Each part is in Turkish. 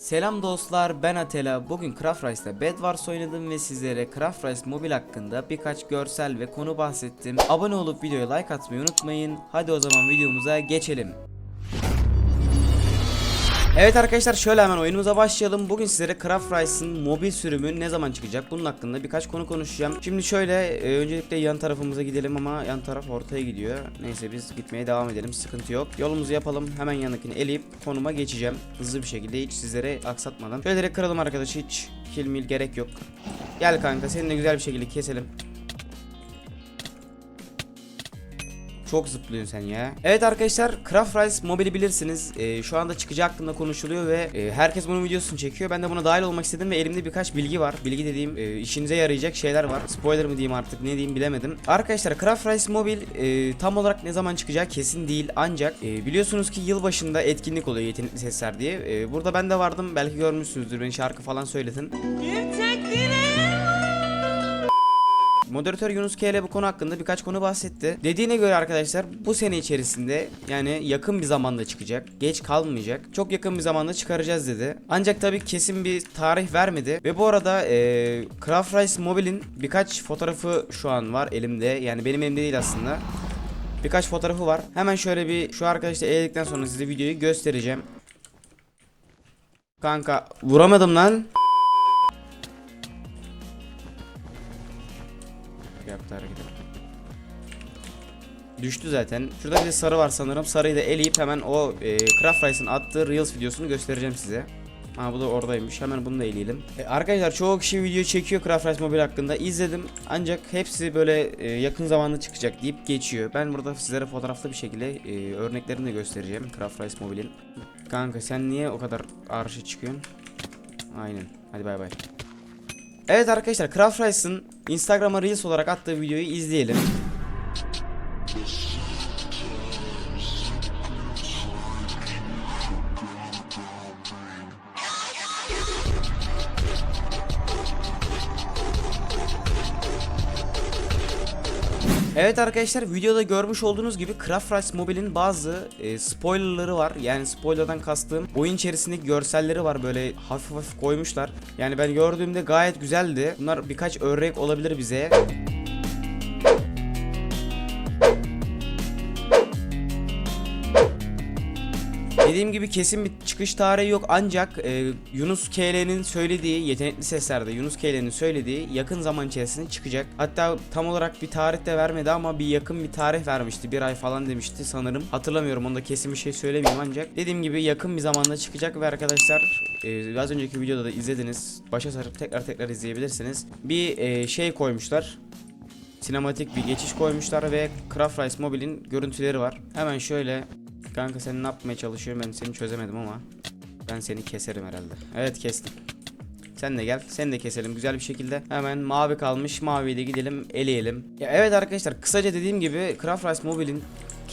Selam dostlar ben Atela. Bugün Craft Rice'da Bed Wars oynadım ve sizlere Craft Rice mobil hakkında birkaç görsel ve konu bahsettim. Abone olup videoya like atmayı unutmayın. Hadi o zaman videomuza geçelim. Evet arkadaşlar şöyle hemen oyunumuza başlayalım. Bugün sizlere Craft Rice'ın mobil sürümü ne zaman çıkacak? Bunun hakkında birkaç konu konuşacağım. Şimdi şöyle e, öncelikle yan tarafımıza gidelim ama yan taraf ortaya gidiyor. Neyse biz gitmeye devam edelim. Sıkıntı yok. Yolumuzu yapalım. Hemen yanındakini eleyip konuma geçeceğim. Hızlı bir şekilde hiç sizlere aksatmadan. Şöyle direkt kıralım arkadaş hiç kill gerek yok. Gel kanka seninle güzel bir şekilde keselim. Çok zıplıyorsun sen ya. Evet arkadaşlar Craft Rice mobili bilirsiniz. Ee, şu anda çıkacağı hakkında konuşuluyor ve e, herkes bunun videosunu çekiyor. Ben de buna dahil olmak istedim ve elimde birkaç bilgi var. Bilgi dediğim e, işinize yarayacak şeyler var. Spoiler mı diyeyim artık ne diyeyim bilemedim. Arkadaşlar Craft Rice mobil e, tam olarak ne zaman çıkacağı kesin değil. Ancak e, biliyorsunuz ki yılbaşında etkinlik oluyor yetenekli sesler diye. E, burada ben de vardım. Belki görmüşsünüzdür. Beni şarkı falan söyledin. Moderatör Yunus K ile bu konu hakkında birkaç konu bahsetti. Dediğine göre arkadaşlar bu sene içerisinde yani yakın bir zamanda çıkacak. Geç kalmayacak. Çok yakın bir zamanda çıkaracağız dedi. Ancak tabii kesin bir tarih vermedi. Ve bu arada eee Craft Rice Mobile'in birkaç fotoğrafı şu an var elimde. Yani benim elimde değil aslında. Birkaç fotoğrafı var. Hemen şöyle bir şu arkadaşla eledikten sonra size videoyu göstereceğim. Kanka vuramadım lan. Düştü zaten. Şurada bir de sarı var sanırım. Sarıyı da eleyip hemen o e, Craft Rice'ın attığı Reels videosunu göstereceğim size. Ha bu da oradaymış. Hemen bunu da eleyelim. E, arkadaşlar çoğu kişi video çekiyor Craft Rice Mobile hakkında. izledim. Ancak hepsi böyle e, yakın zamanda çıkacak deyip geçiyor. Ben burada sizlere fotoğraflı bir şekilde e, örneklerini de göstereceğim Craft Rice Mobile'in. Kanka sen niye o kadar arşa çıkıyorsun? Aynen. Hadi bay bay. Evet arkadaşlar Craft Rice'ın Instagram'a Reels olarak attığı videoyu izleyelim. Evet arkadaşlar videoda görmüş olduğunuz gibi Craft Rice Mobile'in bazı e, spoilerları var. Yani spoilerdan kastığım oyun içerisindeki görselleri var böyle hafif hafif koymuşlar. Yani ben gördüğümde gayet güzeldi. Bunlar birkaç örnek olabilir bize. Dediğim gibi kesin bir çıkış tarihi yok ancak e, Yunus KL'nin söylediği yetenekli seslerde Yunus KL'nin söylediği yakın zaman içerisinde çıkacak. Hatta tam olarak bir tarih de vermedi ama bir yakın bir tarih vermişti. Bir ay falan demişti sanırım. Hatırlamıyorum onda kesin bir şey söylemeyeyim ancak dediğim gibi yakın bir zamanda çıkacak ve arkadaşlar e, az önceki videoda da izlediniz. Başa sarıp tekrar tekrar izleyebilirsiniz. Bir e, şey koymuşlar sinematik bir geçiş koymuşlar ve Craft Rice Mobile'in görüntüleri var. Hemen şöyle Kanka sen ne yapmaya çalışıyorsun ben seni çözemedim ama ben seni keserim herhalde. Evet kestim. Sen de gel. Sen de keselim güzel bir şekilde. Hemen mavi kalmış. Maviyi de gidelim eleyelim. Ya evet arkadaşlar kısaca dediğim gibi Craft Rice Mobile'in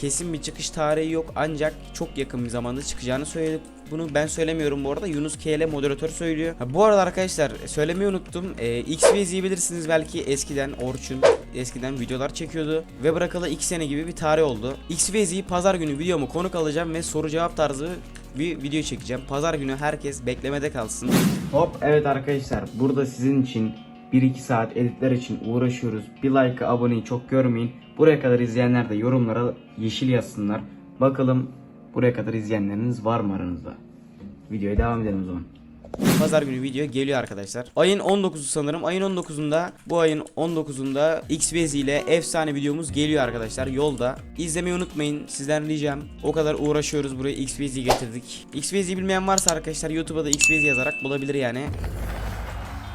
kesin bir çıkış tarihi yok ancak çok yakın bir zamanda çıkacağını söyledik. Bunu ben söylemiyorum bu arada Yunus KL moderatör söylüyor. Ha, bu arada arkadaşlar söylemeyi unuttum. Ee, XVZ'yi bilirsiniz belki eskiden Orçun eskiden videolar çekiyordu ve bırakalı 2 sene gibi bir tarih oldu. XVZ'yi pazar günü videomu konuk alacağım ve soru cevap tarzı bir video çekeceğim. Pazar günü herkes beklemede kalsın. Hop evet arkadaşlar burada sizin için 1-2 saat editler için uğraşıyoruz. Bir like aboneyi çok görmeyin. Buraya kadar izleyenler de yorumlara yeşil yazsınlar. Bakalım buraya kadar izleyenleriniz var mı aranızda? Videoya devam edelim o zaman. Pazar günü video geliyor arkadaşlar. Ayın 19'u sanırım. Ayın 19'unda bu ayın 19'unda XBZ ile efsane videomuz geliyor arkadaşlar yolda. İzlemeyi unutmayın. Sizden ricam. O kadar uğraşıyoruz buraya XBZ getirdik. XBZ bilmeyen varsa arkadaşlar YouTube'a da XBZ yazarak bulabilir yani.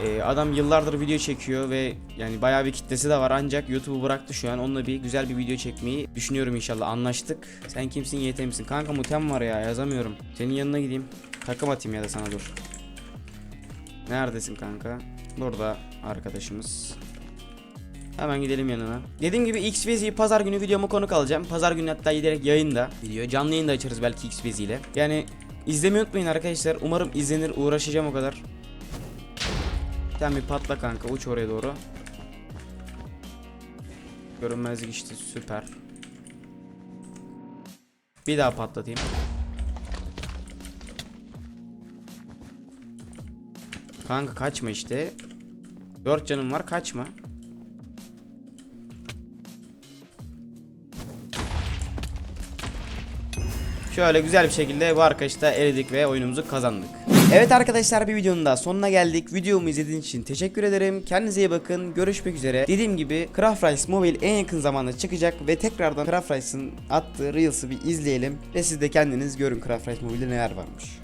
Ee, adam yıllardır video çekiyor ve yani bayağı bir kitlesi de var ancak YouTube'u bıraktı şu an. Onunla bir güzel bir video çekmeyi düşünüyorum inşallah. Anlaştık. Sen kimsin YT misin? Kanka mutem var ya yazamıyorum. Senin yanına gideyim. Takım atayım ya da sana dur. Neredesin kanka? Burada arkadaşımız. Hemen gidelim yanına. Dediğim gibi XVZ pazar günü videomu konuk alacağım. Pazar günü hatta direkt yayında video. Canlı yayında açarız belki XVZ ile. Yani izlemeyi unutmayın arkadaşlar. Umarım izlenir. Uğraşacağım o kadar. Sen bir patla kanka. Uç oraya doğru. Görünmezlik işte süper. Bir daha patlatayım. Kanka kaçma işte. 4 canım var kaçma. Şöyle güzel bir şekilde bu arkadaşı da eledik ve oyunumuzu kazandık. Evet arkadaşlar bir videonun daha sonuna geldik. Videomu izlediğiniz için teşekkür ederim. Kendinize iyi bakın. Görüşmek üzere. Dediğim gibi Craft Rice Mobile en yakın zamanda çıkacak ve tekrardan Craft Rice'ın attığı Reels'ı bir izleyelim ve siz de kendiniz görün Craft Rice Mobile'de neler varmış.